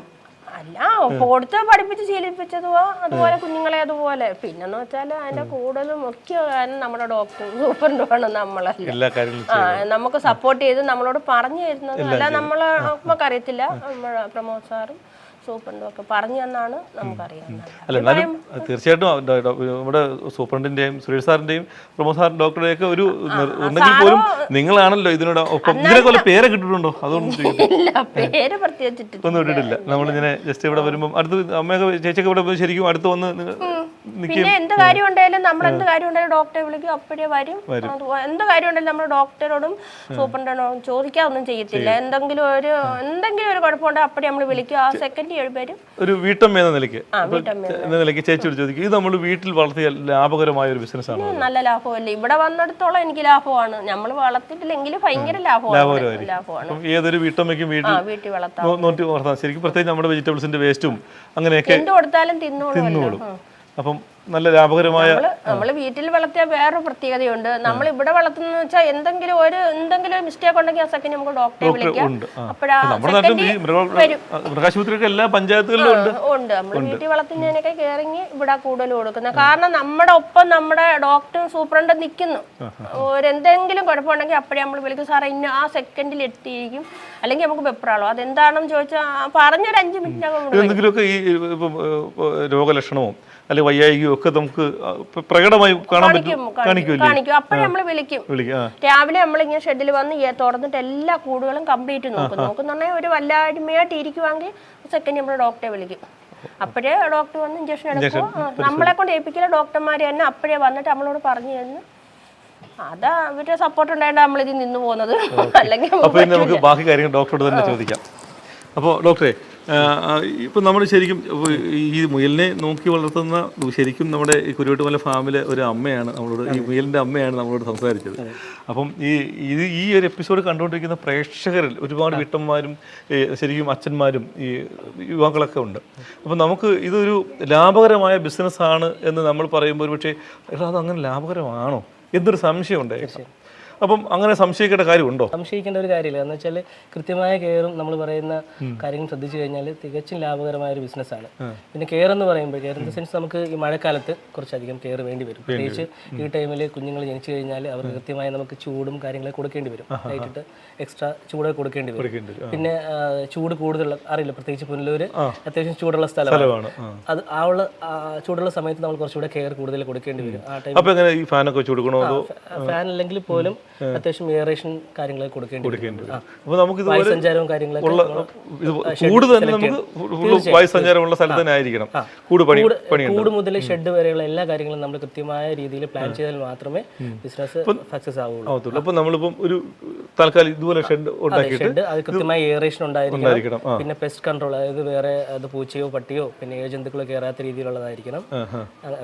അല്ല കൊടുത്ത് പഠിപ്പിച്ച് ശീലിപ്പിച്ചതുവാ അതുപോലെ കുഞ്ഞുങ്ങളെ അതുപോലെ. പിന്നെന്ന് വെച്ചാൽ അതിന്റെ കൂടുതലും ഒക്കെ കാരണം നമ്മുടെ ഡോക്ടർ നമ്മളല്ല. നമ്മളെ നമുക്ക് സപ്പോർട്ട് ചെയ്ത് നമ്മളോട് പറഞ്ഞു തരുന്നത് അല്ല നമ്മളെ നമുക്ക് അറിയത്തില്ല നമ്മുടെ പ്രമോദ് സാറും സൂപ്പറിന്റെ ഒക്കെ പറഞ്ഞു തന്നാണ് നമുക്കറിയാവുന്നത്. അല്ല എന്നാലും തീർച്ചയായിട്ടും നമ്മുടെ സൂപ്രണ്ടിന്റെയും സുരേഷ് സാറിന്റെയും പ്രമോദ് സാറിന്റെ ഡോക്ടറുടെ ഒക്കെ ഒരു ഉണ്ടെങ്കിൽ പോലും നിങ്ങളാണല്ലോ ഇതിനോട് ഒപ്പം. ഇതിനെ പേരെ കിട്ടിയിട്ടുണ്ടോ? പ്രത്യേകിച്ചിട്ട് ഒന്നും ഇട്ടിട്ടില്ല. നമ്മളിങ്ങനെ ജസ്റ്റ് ഇവിടെ വരുമ്പോൾ അടുത്ത് അമ്മയൊക്കെ ചേച്ചിയൊക്കെ ഇവിടെ ശരിക്കും അടുത്ത് വന്ന് പിന്നെ എന്ത് കാര്യം ഉണ്ടെങ്കിലും നമ്മൾ എന്ത് കാര്യം ഉണ്ടെങ്കിലും ഡോക്ടറെ വിളിക്കും അപ്പോഴേ വരും എന്ത് കാര്യം ഉണ്ടെങ്കിലും നമ്മൾ ഡോക്ടറോടും സൂപ്രണ്ടോടും ചോദിക്കാതൊന്നും ചെയ്യത്തില്ല എന്തെങ്കിലും ഒരു എന്തെങ്കിലും ഒരു കുഴപ്പമുണ്ടോ അപ്പോഴേ നമ്മൾ വിളിക്കും ആ സെക്കൻഡ് വരും ഒരു വീട്ടമ്മ എന്ന നിലയ്ക്ക് എന്ന നിലയ്ക്ക് ചേച്ചിയോട് ചോദിക്കും ഇത് നമ്മൾ വീട്ടിൽ വളർത്തിയ ലാഭകരമായ ഒരു ബിസിനസ് ആണ് നല്ല ലാഭമല്ലേ ഇവിടെ വന്നിടത്തോളം എനിക്ക് ലാഭമാണ് നമ്മൾ വളർത്തിയിട്ടില്ലെങ്കിൽ ഭയങ്കര ലാഭമാണ് ഏതൊരു വീട്ടമ്മയ്ക്കും വീട്ടിൽ വളർത്താം ശരിക്കും പ്രത്യേകിച്ച് നമ്മുടെ വെജിറ്റബിൾസിന്റെ വേസ്റ്റും അങ്ങനെയൊക്കെ എന്ത് കൊടുത്താലും തിന്നോളും അപ്പം നല്ല ലാഭകരമായ നമ്മൾ വീട്ടിൽ വളർത്തിയ വേറൊരു പ്രത്യേകതയുണ്ട്. നമ്മൾ ഇവിടെ വളർത്തുന്ന വെച്ചാൽ എന്തെങ്കിലും ഒരു എന്തെങ്കിലും മിസ്റ്റേക്ക് ഉണ്ടെങ്കിൽ ആ സെക്കൻഡ് നമുക്ക് ഡോക്ടറെ വിളിക്കാം. മൃഗാശുപത്രിയൊക്കെ എല്ലാ പഞ്ചായത്തുകളിലും ഉണ്ട്. ഉണ്ട്. നമ്മൾ വീട്ടിൽ വളർത്തുന്നതിനൊക്കെ കയറിങ്ങി ഇവിടെ കൂടുതൽ കൊടുക്കുന്നത് കാരണം നമ്മുടെ ഒപ്പം നമ്മുടെ ഡോക്ടറും സൂപ്രണ്ട് നിൽക്കുന്നു ഒരെന്തെങ്കിലും കുഴപ്പമുണ്ടെങ്കിൽ അപ്പോഴേ നമ്മൾ വിളിക്കും. സാറേ ഇന്ന ആ സെക്കൻഡിൽ എത്തിയിരിക്കും. അല്ലെങ്കിൽ നമുക്ക് വെപ്രാളോ. അതെന്താണെന്ന് ചോദിച്ചാൽ പറഞ്ഞൊരു അഞ്ച് മിനിറ്റ് ആകും എന്തെങ്കിലുമൊക്കെ ഈ രോഗലക്ഷണമോ? അല്ലെങ്കിൽ വയ്യായികയോ ഒക്കെ നമുക്ക് പ്രകടമായി കാണാൻ പറ്റും. കാണിക്കും അപ്പോഴേ നമ്മൾ വിളിക്കും. രാവിലെ നമ്മൾ ഇങ്ങനെ ഷെഡിൽ വന്ന് തുറന്നിട്ട് എല്ലാ കൂടുകളും കംപ്ലീറ്റ് നോക്കും. നോക്കുന്നുണ്ടെങ്കിൽ ഒരു വല്ലായ്മയായിട്ട് ഇരിക്കുവാണെങ്കിൽ സെക്കൻഡ് നമ്മൾ ഡോക്ടറെ വിളിക്കും. അപ്പോഴേ ഡോക്ടർ വന്ന് ഇഞ്ചക്ഷൻ എടുക്കും. നമ്മളെ കൊണ്ട് ഏൽപ്പിക്കില്ല ഡോക്ടർമാർ തന്നെ അപ്പോഴേ വന്നിട്ട് നമ്മളോട് പറഞ്ഞു തരുന്നു. അതാ അവരുടെ സപ്പോർട്ട് ഉണ്ടായിട്ട് നമ്മളിത് നിന്ന് പോകുന്നത്. അല്ലെങ്കിൽ നമുക്ക് ബാക്കി കാര്യങ്ങൾ ഡോക്ടറോട് തന്നെ ചോദിക്കാം. അപ്പോൾ ഡോക്ടറെ ഇപ്പം നമ്മൾ ശരിക്കും ഈ മുയലിനെ നോക്കി വളർത്തുന്ന ശരിക്കും നമ്മുടെ ഈ കുരുവട്ടുമല ഫാമിലെ ഒരു അമ്മയാണ് നമ്മളോട് ഈ മുയലിന്റെ അമ്മയാണ് നമ്മളോട് സംസാരിച്ചത്. അപ്പം ഈ ഇത് ഈ ഒരു എപ്പിസോഡ് കണ്ടുകൊണ്ടിരിക്കുന്ന പ്രേക്ഷകരിൽ ഒരുപാട് വീട്ടന്മാരും ശരിക്കും അച്ഛന്മാരും ഈ യുവാക്കളൊക്കെ ഉണ്ട്. അപ്പം നമുക്ക് ഇതൊരു ലാഭകരമായ ബിസിനസ്സാണ് എന്ന് നമ്മൾ പറയുമ്പോൾ ഒരു പക്ഷേ അത് അങ്ങനെ ലാഭകരമാണോ? എന്നൊരു സംശയം. ഉണ്ടായേക്കാം അപ്പം അങ്ങനെ സംശയിക്കേണ്ട കാര്യമുണ്ടോ? സംശയിക്കേണ്ട ഒരു കാര്യമില്ല. എന്ന് വെച്ചാൽ കൃത്യമായ കെയറും നമ്മൾ പറയുന്ന കാര്യങ്ങൾ ശ്രദ്ധിച്ചു കഴിഞ്ഞാൽ തികച്ചും ലാഭകരമായ ഒരു ബിസിനസ് ആണ്. പിന്നെ കെയർ എന്ന് പറയുമ്പോൾ കെയർ ഇൻ ദ സെൻസ് നമുക്ക് ഈ മഴക്കാലത്ത് കുറച്ചധികം കെയർ വേണ്ടി വരും. പ്രത്യേകിച്ച് ഈ ടൈമിൽ കുഞ്ഞുങ്ങൾ ജനിച്ചു കഴിഞ്ഞാൽ അവർക്ക് കൃത്യമായി നമുക്ക് ചൂടും കാര്യങ്ങളൊക്കെ കൊടുക്കേണ്ടി വരും. ലൈറ്റിട്ട് എക്സ്ട്രാ ചൂട് കൊടുക്കേണ്ടി വരും. പിന്നെ ചൂട് കൂടുതലുള്ള അറിയില്ല പ്രത്യേകിച്ച് പുനലൂര് അത്യാവശ്യം ചൂടുള്ള സ്ഥലമാണ്. അത് ആ ഉള്ള ചൂടുള്ള സമയത്ത് നമ്മൾ കുറച്ചുകൂടെ കെയർ കൂടുതൽ കൊടുക്കേണ്ടി വരും. ആ ടൈം ഫാൻ അല്ലെങ്കിൽ പോലും അത്യാവശ്യം എയറേഷൻ കാര്യങ്ങളൊക്കെ കൊടുക്കേണ്ടി വരും. അപ്പോൾ നമുക്ക് ഇത് വായുസഞ്ചാരവും കാര്യങ്ങളൊക്കെ കൂട് തന്നെ നമുക്ക് ഫുള്ള് വായു സ്ഥലത്ത് തന്നെ ആയിരിക്കണം. കൂട് പണി കൂട് മുതൽ ഷെഡ് വരെയുള്ള എല്ലാ കാര്യങ്ങളും നമ്മൾ കൃത്യമായ രീതിയിൽ പ്ലാൻ ചെയ്താൽ മാത്രമേ ബിസിനസ് സക്സസ് ആവുള്ളൂ. അപ്പോൾ നമ്മളിപ്പം ഒരു തൽക്കാലം ഇതുപോലെ ഷെഡ് ഉണ്ടാക്കിയിട്ട് അത് കൃത്യമായ എയറേഷൻ ഉണ്ടായിരിക്കണം. പിന്നെ പെസ്റ്റ് കൺട്രോൾ അതായത് വേറെ അത് പൂച്ചയോ പട്ടിയോ പിന്നെ ഏജന്തുക്കളോ കയറാത്ത രീതിയിലുള്ളതായിരിക്കണം.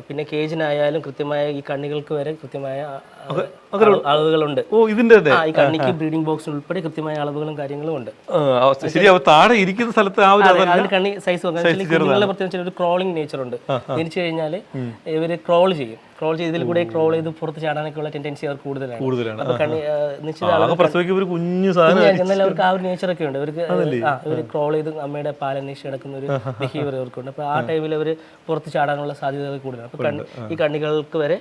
പിന്നെ കേജിനായാലും കൃത്യമായ ഈ കണ്ണികൾക്ക് വരെ കൃത്യമായ അളവുകളുണ്ട്. ഓ ഇതിന്റെ ആ ഈ കണ്ണിക്ക് ബ്രീഡിംഗ് ബോക്സിന് ഉൾപ്പെടെ കൃത്യമായ അളവുകളും കാര്യങ്ങളും ഉണ്ട്. ശരി അപ്പോൾ താഴെ ഇരിക്കുന്ന സ്ഥലത്ത് ആ ഒരു അതെ, അതിന് കണ്ണി സൈസ് കുഞ്ഞുങ്ങളെ പ്രത്യേകിച്ച് ഒരു ക്രോളിംഗ് നേച്ചർ ഉണ്ട്. ജനിച്ചു കഴിഞ്ഞാൽ ഇവർ ക്രോൾ ചെയ്യും. ക്രോൾ ചെയ്തതിൽ കൂടെ ക്രോൾ ചെയ്ത് പുറത്ത് ചാടാനൊക്കെ ഉള്ള ടെൻഡൻസി അവർ കൂടുതലാണ്. എന്നാൽ അവർക്ക് ആ ഒരു നേച്ചർ ഒക്കെ ഉണ്ട്. അവർക്ക് ഇവർ ക്രോൾ ചെയ്ത് അമ്മയുടെ പാലന്വേഷിച്ച് കിടക്കുന്ന ഒരു ബിഹേവിയർ അവർക്കുണ്ട് അപ്പൊ ആ ടൈമിൽ അവർ പുറത്ത് ചാടാനുള്ള സാധ്യതകൾ കൂടുതലാണ്. അപ്പൊ ഈ കണ്ണികൾക്ക് വരെ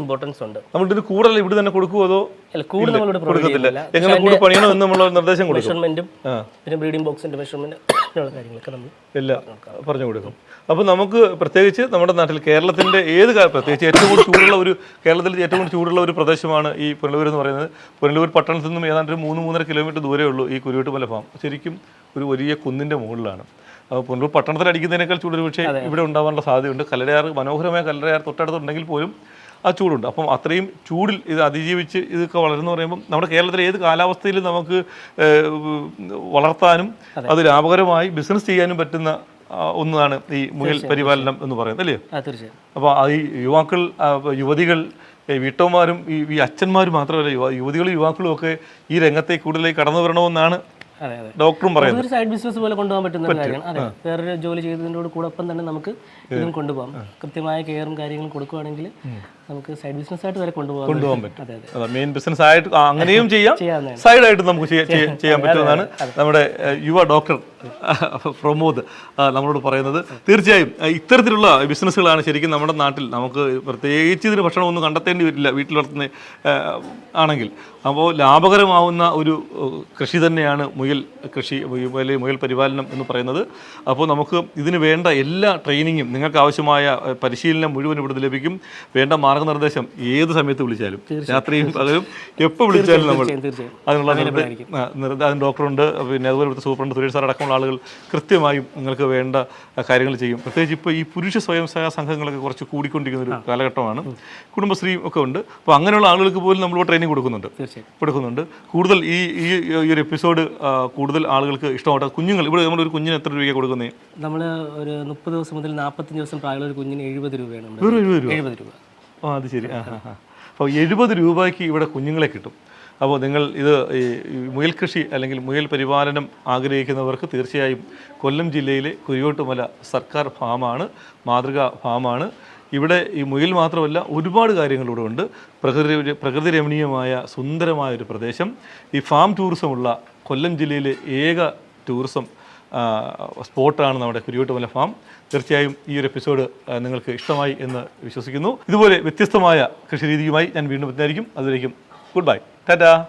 ഇമ്പോർട്ടൻസ് ഉണ്ട്. നമ്മൾ ഒരു കൂടല്ല ഇവിടെ തന്നെ കൊടുക്കുമോ അതോ കൊടുക്കത്തില്ല. എങ്ങനെ കൂട് പണിയണം എന്ന് നമ്മൾ നിർദ്ദേശം കൊടുക്കും. മെഷർമെന്റും പിന്നെ ബ്രീഡിംഗ് ബോക്സിന്റെ മെഷർമെന്റ് അങ്ങനെയുള്ള കാര്യങ്ങളൊക്കെ നമ്മൾ എല്ലാം പറഞ്ഞു കൊടുക്കും. അപ്പോൾ നമുക്ക് പ്രത്യേകിച്ച് നമ്മുടെ നാട്ടിൽ കേരളത്തിന്റെ ഏത് പ്രത്യേകിച്ച് ഏറ്റവും കൂടുതൽ ചൂടുള്ള ഒരു കേരളത്തിൽ ഏറ്റവും കൂടുതൽ ചൂടുള്ള ഒരു പ്രദേശമാണ് ഈ പുനലൂർ എന്ന് പറയുന്നത്. പുനലൂർ പട്ടണത്തിൽ നിന്നും ഏതാണ്ട് ഒരു മൂന്ന് മൂന്നര കിലോമീറ്റർ ദൂരേ ഉള്ളൂ ഈ കുരുവിട്ടുമല ഫാം. ശരിക്കും ഒരു വലിയ കുന്നിന്റെ മുകളിലാണ്. അപ്പോൾ പുനലൂർ പട്ടണത്തിൽ അടിക്കുന്നതിനേക്കാൾ ചൂട് പക്ഷേ ഇവിടെ ഉണ്ടാവാനുള്ള സാധ്യതയുണ്ട്. കല്ലടയാർ മനോഹരമായ കല്ലടയാർ തൊട്ടടുത്തുണ്ടെങ്കിൽ പോലും ആ ചൂടുണ്ട്. അപ്പം അത്രയും ചൂടിൽ ഇത് അതിജീവിച്ച് ഇതൊക്കെ വളരുന്നു പറയുമ്പോൾ നമ്മുടെ കേരളത്തിലെ ഏത് കാലാവസ്ഥയിലും നമുക്ക് വളർത്താനും അത്. ലാഭകരമായി ബിസിനസ് ചെയ്യാനും പറ്റുന്ന ഒന്നാണ് ഈ മുയൽ പരിപാലനം എന്ന് പറയുന്നത് അല്ലേ? തീർച്ചയായും. അപ്പോൾ ഈ യുവാക്കൾ യുവതികൾ വീട്ടമ്മമാരും ഈ ഈ അച്ഛന്മാരും മാത്രമല്ല യുവ യുവതികളും യുവാക്കളും ഒക്കെ ഈ രംഗത്തെ കൂടുതലായി കടന്നു വരണമെന്നാണ് ഡോക്ടറും പറയുന്നത്. സൈഡ് ബിസിനസ് പോലെ കൊണ്ടുപോകാൻ പറ്റുന്ന കാര്യമാണ്. അതെ വേറൊരു ജോലി ചെയ്തതിന്റെ കൂടെ ഒപ്പം തന്നെ നമുക്ക് ഇതും കൊണ്ടുപോകാം. കൃത്യമായ കെയറും കാര്യങ്ങളും കൊടുക്കുകയാണെങ്കിൽ നമുക്ക് സൈഡ് ബിസിനസ് ആയിട്ട് വരെ കൊണ്ടുപോകാം കൊണ്ടുപോകാൻ പറ്റും. മെയിൻ ബിസിനസ് ആയിട്ട് അങ്ങനെയും ചെയ്യാം. സൈഡ് ആയിട്ട് നമുക്ക് ചെയ്യാ- ചെയ്യാ- ചെയ്യാൻ പറ്റുമെന്നാണ് നമ്മുടെ യുവ ഡോക്ടർ പ്രമോദ് നമ്മളോട് പറയുന്നത് തീർച്ചയായും ഇത്തരത്തിലുള്ള ബിസിനസ്സുകളാണ് ശരിക്കും നമ്മുടെ നാട്ടിൽ നമുക്ക് പ്രത്യേകിച്ച് ഇതിന് ഭക്ഷണമൊന്നും കണ്ടെത്തേണ്ടി വരില്ല വീട്ടിൽ വളർത്തുന്ന ആണെങ്കിൽ. അപ്പോൾ ലാഭകരമാവുന്ന ഒരു കൃഷി തന്നെയാണ് മുയൽ കൃഷി അല്ലെങ്കിൽ മുയൽ പരിപാലനം എന്ന് പറയുന്നത്. അപ്പോൾ നമുക്ക് ഇതിന് വേണ്ട എല്ലാ ട്രെയിനിങ്ങും നിങ്ങൾക്ക് ആവശ്യമായ പരിശീലനം മുഴുവൻ ഇവിടെ ലഭിക്കും. വേണ്ട മാർഗനിർദ്ദേശം ഏത് സമയത്ത് വിളിച്ചാലും. രാത്രിയും പകലും എപ്പോൾ വിളിച്ചാലും നമ്മൾ അതിനുള്ള അതിന് ഡോക്ടറുണ്ട്. പിന്നെ അതുപോലെ ഇവിടുത്തെ സൂപ്രണ്ട് സുരേഷ് സാർ അടക്കമുള്ള ആളുകൾ കൃത്യമായും നിങ്ങൾക്ക് വേണ്ട കാര്യങ്ങൾ ചെയ്യും. പ്രത്യേകിച്ച് ഇപ്പോൾ ഈ പുരുഷ സ്വയം സഹായ സംഘങ്ങളൊക്കെ കുറച്ച് കൂടിക്കൊണ്ടിരിക്കുന്ന ഒരു കാലഘട്ടമാണ്. കുടുംബശ്രീ ഒക്കെ ഉണ്ട്. അപ്പോൾ അങ്ങനെയുള്ള ആളുകൾക്ക് പോലും നമ്മൾ ട്രെയിനിങ് കൊടുക്കുന്നുണ്ട്. കൊടുക്കുന്നുണ്ട്. കൂടുതൽ ഈ ഈ ഒരു എപ്പിസോഡ് കൂടുതൽ ആളുകൾക്ക് ഇഷ്ടമായിട്ട് കുഞ്ഞുങ്ങൾ ഇവിടെ നമ്മൾ ഒരു കുഞ്ഞിന് എത്ര രൂപയ്ക്ക് കൊടുക്കുന്നത് നമ്മൾ ഒരു മുപ്പത് ദിവസം മുതൽ നാൽപ്പത്തഞ്ച് ദിവസം പ്രായമുള്ള ഒരു കുഞ്ഞിന് എഴുപത് രൂപയാണ് നമ്മൾ വെറും എഴുപത് രൂപ? എഴുപത് രൂപ. ആ അത് ശരി. ആ അപ്പോൾ എഴുപത് രൂപയ്ക്ക് ഇവിടെ കുഞ്ഞുങ്ങളെ കിട്ടും. അപ്പോൾ നിങ്ങൾ ഇത് ഈ മുയൽ കൃഷി അല്ലെങ്കിൽ മുയൽ പരിപാലനം ആഗ്രഹിക്കുന്നവർക്ക് തീർച്ചയായും കൊല്ലം ജില്ലയിലെ കുരിയോട്ടുമല സർക്കാർ ഫാമാണ് മാതൃകാ ഫാമാണ്. ഇവിടെ ഈ മുയൽ മാത്രമല്ല ഒരുപാട് കാര്യങ്ങളിവിടെ ഉണ്ട്. പ്രകൃതി പ്രകൃതി രമണീയമായ സുന്ദരമായ ഒരു പ്രദേശം. ഈ ഫാം ടൂറിസമുള്ള കൊല്ലം ജില്ലയിലെ ഏക ടൂറിസം സ്പോട്ടാണ് നമ്മുടെ കുരിയോട്ടുമല ഫാം. തീർച്ചയായും ഈ ഒരു എപ്പിസോഡ് നിങ്ങൾക്ക് ഇഷ്ടമായി എന്ന് വിശ്വസിക്കുന്നു. ഇതുപോലെ വ്യത്യസ്തമായ കൃഷി രീതിയുമായി ഞാൻ വീണ്ടും എത്തുന്നതായിരിക്കും അതുവരേക്കും ഗുഡ് ബൈ. ടാറ്റാ.